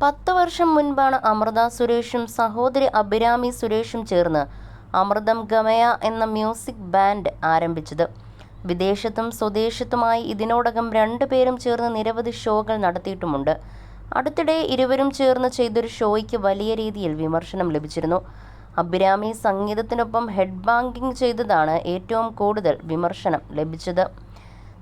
പത്ത് വർഷം മുൻപാണ് അമൃത സുരേഷും സഹോദരി അഭിരാമി സുരേഷും ചേർന്ന് അമൃതം ഗമയ എന്ന മ്യൂസിക് ബാൻഡ് ആരംഭിച്ചത്. വിദേശത്തും സ്വദേശത്തുമായി ഇതിനോടകം രണ്ടു പേരും ചേർന്ന് നിരവധി ഷോകൾ നടത്തിയിട്ടുമുണ്ട്. അടുത്തിടെ ഇരുവരും ചേർന്ന് ചെയ്തൊരു ഷോയ്ക്ക് വലിയ രീതിയിൽ വിമർശനം ലഭിച്ചിരുന്നു. അഭിരാമി സംഗീതത്തിനൊപ്പം ഹെഡ് ബാങ്കിങ് ചെയ്തതാണ് ഏറ്റവും കൂടുതൽ വിമർശനം ലഭിച്ചത്.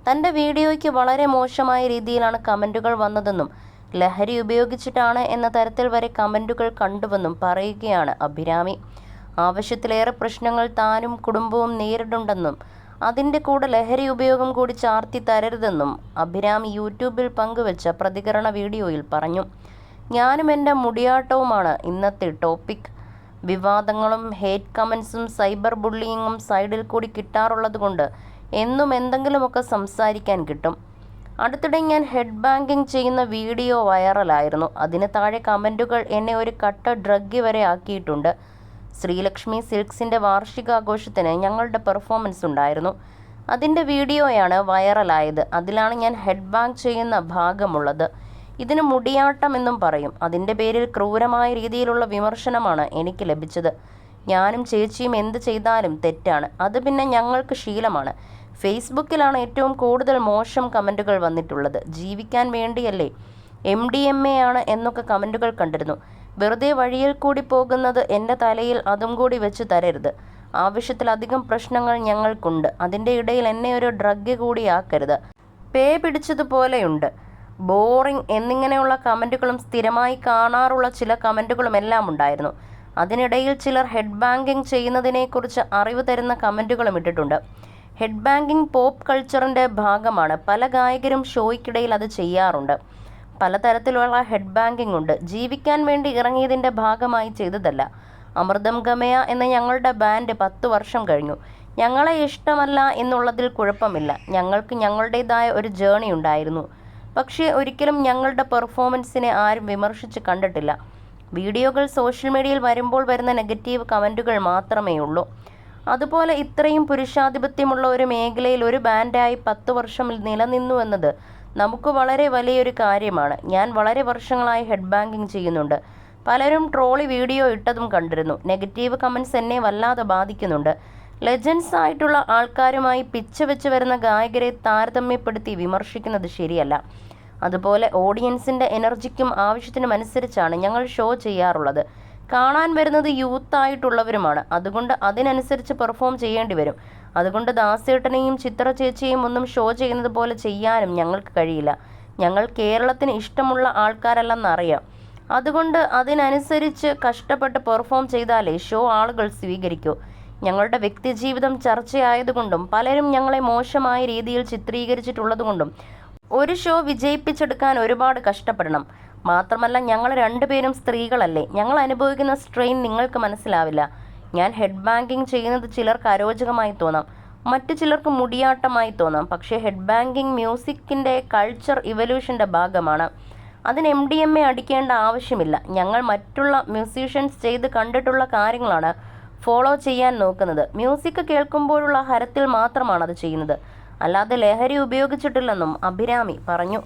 തന്റെ വീഡിയോയ്ക്ക് വളരെ മോശമായ രീതിയിലാണ് കമന്റുകൾ വന്നതെന്നും ലഹരി ഉപയോഗിച്ചിട്ടാണ് എന്ന തരത്തിൽ വരെ കമന്റുകൾ കണ്ടുവെന്നും പറയുകയാണ് അഭിരാമി. ആവശ്യത്തിലേറെ പ്രശ്നങ്ങൾ താനും കുടുംബവും നേരിടുണ്ടെന്നും അതിന്റെ കൂടെ ലഹരി ഉപയോഗം കൂടി ചാർത്തി തരരുതെന്നും അഭിരാമി യൂട്യൂബിൽ പങ്കുവച്ച പ്രതികരണ വീഡിയോയിൽ പറഞ്ഞു. ഞാനും എന്റെ മുടിയാട്ടവുമാണ് ഇന്നത്തെ ടോപ്പിക്. വിവാദങ്ങളും ഹേറ്റ് കമൻസും സൈബർ ബുള്ളിയിങ്ങും സൈഡിൽ കൂടി കിട്ടാറുള്ളതുകൊണ്ട് എന്നും എന്തെങ്കിലുമൊക്കെ സംസാരിക്കാൻ കിട്ടും. അടുത്തിടെ ഞാൻ ഹെഡ് ബാങ്കിങ് ചെയ്യുന്ന വീഡിയോ വൈറലായിരുന്നു അതിന് താഴെ കമന്റുകൾ എന്നെ ഒരു കട്ട ഡ്രഗ് വരെ ആക്കിയിട്ടുണ്ട്. ശ്രീലക്ഷ്മി സിൽക്സിന്റെ വാർഷികാഘോഷത്തിന് ഞങ്ങളുടെ പെർഫോമൻസ് ഉണ്ടായിരുന്നു. അതിന്റെ വീഡിയോയാണ് വൈറലായത് അതിലാണ് ഞാൻ ഹെഡ് ബാങ്ക് ചെയ്യുന്ന ഭാഗമുള്ളത്. ഇതിന് മുടിയാട്ടം എന്നും പറയും. അതിന്റെ പേരിൽ ക്രൂരമായ രീതിയിലുള്ള വിമർശനമാണ് എനിക്ക് ലഭിച്ചത്. ഞാനും ചേച്ചിയും എന്ത് ചെയ്താലും തെറ്റാണ്. അത് പിന്നെ ഞങ്ങൾക്ക് ശീലമാണ്. ഫേസ്ബുക്കിലാണ് ഏറ്റവും കൂടുതൽ മോശം കമന്റുകൾ വന്നിട്ടുള്ളത്. ജീവിക്കാൻ വേണ്ടിയല്ലേ? എം ഡി എം എ ആണ് എന്നൊക്കെ കമന്റുകൾ കണ്ടിരുന്നു. വെറുതെ വഴിയിൽ കൂടി പോകുന്നത് എന്റെ തലയിൽ അതും കൂടി വെച്ച് തരരുത്. ആവശ്യത്തിലധികം പ്രശ്നങ്ങൾ ഞങ്ങൾക്കുണ്ട്. അതിന്റെ ഇടയിൽ എന്നെ ഒരു ഡ്രഗ് കൂടിയാക്കരുത്. പേ പിടിച്ചതുപോലെയുണ്ട്. ബോറിംഗ് എന്നിങ്ങനെയുള്ള കമന്റുകളും സ്ഥിരമായി കാണാറുള്ള ചില കമന്റുകളും എല്ലാം ഉണ്ടായിരുന്നു. അതിനിടയിൽ ചിലർ ഹെഡ് ബാങ്കിങ് ചെയ്യുന്നതിനെക്കുറിച്ച് അറിവ് തരുന്ന കമന്റുകളും ഇട്ടിട്ടുണ്ട്. ഹെഡ് ബാങ്കിങ് പോപ്പ് കൾച്ചറിന്റെ ഭാഗമാണ്. പല ഗായകരും ഷോയ്ക്കിടയിൽ അത് ചെയ്യാറുണ്ട്. പലതരത്തിലുള്ള ഹെഡ് ബാങ്കിങ് ഉണ്ട്. ജീവിക്കാൻ വേണ്ടി ഇറങ്ങിയതിന്റെ ഭാഗമായി ചെയ്തതല്ല. അമൃതം ഗമയ എന്ന ഞങ്ങളുടെ ബാൻഡ് പത്ത് വർഷം കഴിഞ്ഞു. ഞങ്ങളെ ഇഷ്ടമല്ല എന്നുള്ളതിൽ കുഴപ്പമില്ല. ഞങ്ങൾക്ക് ഞങ്ങളുടേതായ ഒരു ജേണി ഉണ്ടായിരുന്നു. പക്ഷേ ഒരിക്കലും ഞങ്ങളുടെ പെർഫോമൻസിനെ ആരും വിമർശിച്ച് കണ്ടിട്ടില്ല. വീഡിയോകൾ സോഷ്യൽ മീഡിയയിൽ വരുമ്പോൾ വരുന്ന നെഗറ്റീവ് കമന്റുകൾ മാത്രമേ ഉള്ളൂ അതുപോലെ ഇത്രയും പുരുഷാധിപത്യമുള്ള ഒരു മേഖലയിൽ ഒരു ബാൻഡായി പത്ത് വർഷം നിലനിന്നു എന്നത് നമുക്ക് വളരെ വലിയൊരു കാര്യമാണ്. ഞാൻ വളരെ വർഷങ്ങളായി ഹെഡ് ബാങ്കിങ് ചെയ്യുന്നുണ്ട്. പലരും ട്രോളി വീഡിയോ ഇട്ടതും കണ്ടിരുന്നു. നെഗറ്റീവ് കമൻസ് എന്നെ വല്ലാതെ ബാധിക്കുന്നുണ്ട്. ലെജൻസ് ആയിട്ടുള്ള ആൾക്കാരുമായി പിച്ച് വെച്ച് വരുന്ന ഗായകരെ താരതമ്യപ്പെടുത്തി വിമർശിക്കുന്നത് ശരിയല്ല. അതുപോലെ ഓഡിയൻസിന്റെ എനർജിക്കും ആവശ്യത്തിനും അനുസരിച്ചാണ് ഞങ്ങൾ ഷോ ചെയ്യാറുള്ളത്. കാണാൻ വരുന്നത് യൂത്ത് ആയിട്ടുള്ളവരുമാണ് അതുകൊണ്ട് അതിനനുസരിച്ച് പെർഫോം ചെയ്യേണ്ടി വരും. അതുകൊണ്ട് ദാസേട്ടനെയും ചിത്ര ചേച്ചിയും ഒന്നും ഷോ ചെയ്യുന്നത് പോലെ ചെയ്യാനും ഞങ്ങൾക്ക് കഴിയില്ല. ഞങ്ങൾ കേരളത്തിന് ഇഷ്ടമുള്ള ആൾക്കാരല്ലെന്നറിയാം. അതുകൊണ്ട് അതിനനുസരിച്ച് കഷ്ടപ്പെട്ട് പെർഫോം ചെയ്താലേ ഷോ ആളുകൾ സ്വീകരിക്കൂ. ഞങ്ങളുടെ വ്യക്തിജീവിതം ചർച്ചയായതുകൊണ്ടും പലരും ഞങ്ങളെ മോശമായ രീതിയിൽ ചിത്രീകരിച്ചിട്ടുള്ളതുകൊണ്ടും ഒരു ഷോ വിജയിപ്പിച്ചെടുക്കാൻ ഒരുപാട് കഷ്ടപ്പെടണം. മാത്രമല്ല ഞങ്ങൾ രണ്ടുപേരും സ്ത്രീകളല്ലേ. ഞങ്ങൾ അനുഭവിക്കുന്ന സ്ട്രെയിൻ നിങ്ങൾക്ക് മനസ്സിലാവില്ല. ഞാൻ ഹെഡ് ബാങ്കിങ് ചെയ്യുന്നത് ചിലർക്ക് അരോചകമായി തോന്നാം. മറ്റു ചിലർക്ക് മുടിയാട്ടമായി തോന്നാം. പക്ഷേ ഹെഡ് ബാങ്കിങ് മ്യൂസിക്കിന്റെ കൾച്ചർ ഇവല്യൂഷന്റെ ഭാഗമാണ്. അതിന് എം ഡി എം എ അടിക്കേണ്ട ആവശ്യമില്ല. ഞങ്ങൾ മറ്റുള്ള മ്യൂസീഷ്യൻസ് ചെയ്ത് കണ്ടിട്ടുള്ള കാര്യങ്ങളാണ് ഫോളോ ചെയ്യാൻ നോക്കുന്നത്. മ്യൂസിക് കേൾക്കുമ്പോഴുള്ള ഹരത്തിൽ മാത്രമാണ് അത് ചെയ്യുന്നത്. അല്ലാതെ ലഹരി ഉപയോഗിച്ചിട്ടില്ലെന്നും അഭിരാമി പറഞ്ഞു.